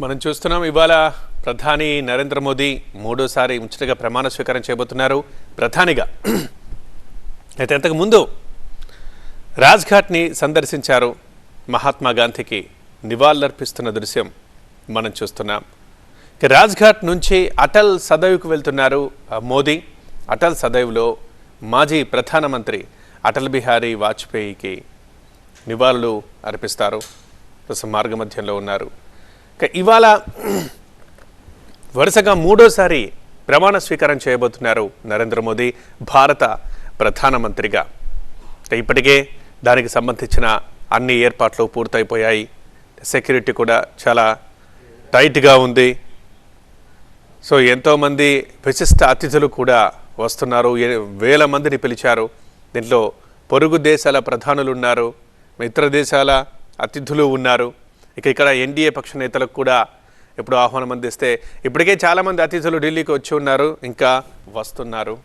మనం చూస్తున్నాం ఇవాళ ప్రధాని నరేంద్ర మోదీ మూడోసారి ముచ్చటగా ప్రమాణ స్వీకారం చేయబోతున్నారు. ప్రధానిగా అయితే అంతకు ముందు రాజ్ఘాట్ని సందర్శించారు మహాత్మా గాంధీకి నివాళులర్పిస్తున్న దృశ్యం మనం చూస్తున్నాం. ఇక రాజ్ఘాట్ నుంచి అటల్ సదైవ్కు వెళ్తున్నారు ఆ, మోదీ. అటల్ సదైవ్లో మాజీ ప్రధానమంత్రి అటల్ బిహారీ వాజ్పేయికి నివాళులు అర్పిస్తారు. మార్గమధ్యంలో ఉన్నారు. ఇవాళ వరుసగా మూడోసారి ప్రమాణ స్వీకారం చేయబోతున్నారు నరేంద్ర మోదీ భారత ప్రధానమంత్రిగా. ఇప్పటికే దానికి సంబంధించిన అన్ని ఏర్పాట్లు పూర్తయిపోయాయి. సెక్యూరిటీ కూడా చాలా టైట్గా ఉంది. సో ఎంతోమంది విశిష్ట అతిథులు కూడా వస్తున్నారు. వేల మందిని పిలిచారు. దీంట్లో పొరుగు దేశాల ప్రధానులు ఉన్నారు. మిత్ర దేశాల అతిథులు ఉన్నారు. ఇక ఇక్కడ ఎన్డీఏ పక్ష నేతలకు కూడా ఇప్పుడు ఆహ్వానం అందిస్తే ఇప్పటికే చాలామంది అతిథులు ఢిల్లీకి వచ్చి ఉన్నారు ఇంకా వస్తున్నారు.